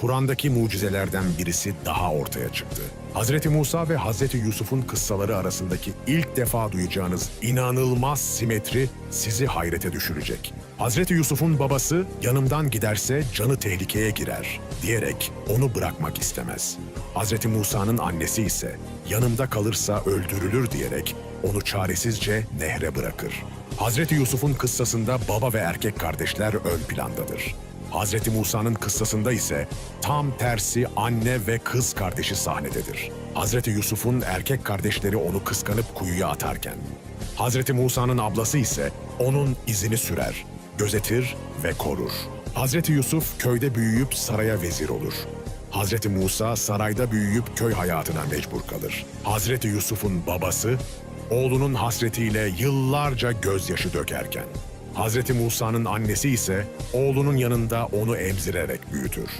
Kur'an'daki mucizelerden birisi daha ortaya çıktı. Hazreti Musa ve Hazreti Yusuf'un kıssaları arasındaki ilk defa duyacağınız inanılmaz simetri sizi hayrete düşürecek. Hazreti Yusuf'un babası yanımdan giderse canı tehlikeye girer diyerek onu bırakmak istemez. Hazreti Musa'nın annesi ise yanımda kalırsa öldürülür diyerek onu çaresizce nehre bırakır. Hazreti Yusuf'un kıssasında baba ve erkek kardeşler ön plandadır. Hazreti Musa'nın kıssasında ise tam tersi anne ve kız kardeşi sahnededir. Hazreti Yusuf'un erkek kardeşleri onu kıskanıp kuyuya atarken, Hazreti Musa'nın ablası ise onun izini sürer, gözetir ve korur. Hazreti Yusuf köyde büyüyüp saraya vezir olur. Hazreti Musa sarayda büyüyüp köy hayatına mecbur kalır. Hazreti Yusuf'un babası oğlunun hasretiyle yıllarca gözyaşı dökerken, Hazreti Musa'nın annesi ise oğlunun yanında onu emzirerek büyütür.